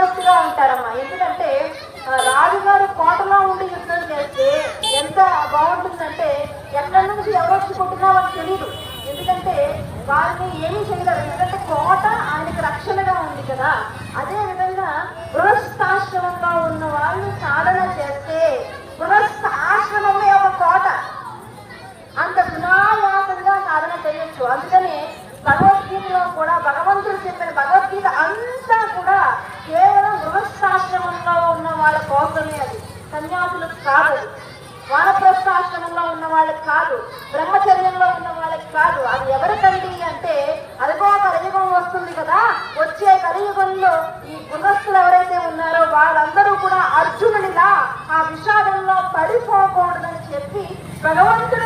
అస్తవ్యస్తగా ఉంటారమ్మా. ఎందుకంటే రాజుగారు కోటలో ఉండి యుద్ధం చేస్తే ఎంత బాగుంటుందంటే ఎక్కడి నుంచి ఎవరొచ్చి కొట్టినా వాళ్ళకి తెలియదు ఎందుకంటే వారిని ఏమీ చేయగలరు ఎందుకంటే కోట ఆయనకి రక్షణగా ఉంది కదా. అదే విధంగా గృహస్థాశ్రమంలో ఉన్న వాళ్ళు సాధన చేస్తే గృహస్థ ఒక కోట. అంత సునాయాసంగా సాధన చేయొచ్చు. అందుకనే భగవద్గీతలో కూడా భగ ఆశ్రమంలో ఉన్న వాళ్ళ కోసమే అది. సన్యాసులకు కాదు. వానప్రస్థ ఆశ్రమంలో ఉన్న వాళ్ళకి కాదు. బ్రహ్మచర్యంలో ఉన్న వాళ్ళకి కాదు. అది ఎవరికండి అంటే అదిగో కలియుగం వస్తుంది కదా. వచ్చే కలియుగంలో ఈ గృహస్థులు ఎవరైతే ఉన్నారో వాళ్ళందరూ కూడా అర్జునుడిలా ఆ విషాదంలో పడిపోకూడదని చెప్పి భగవంతుడు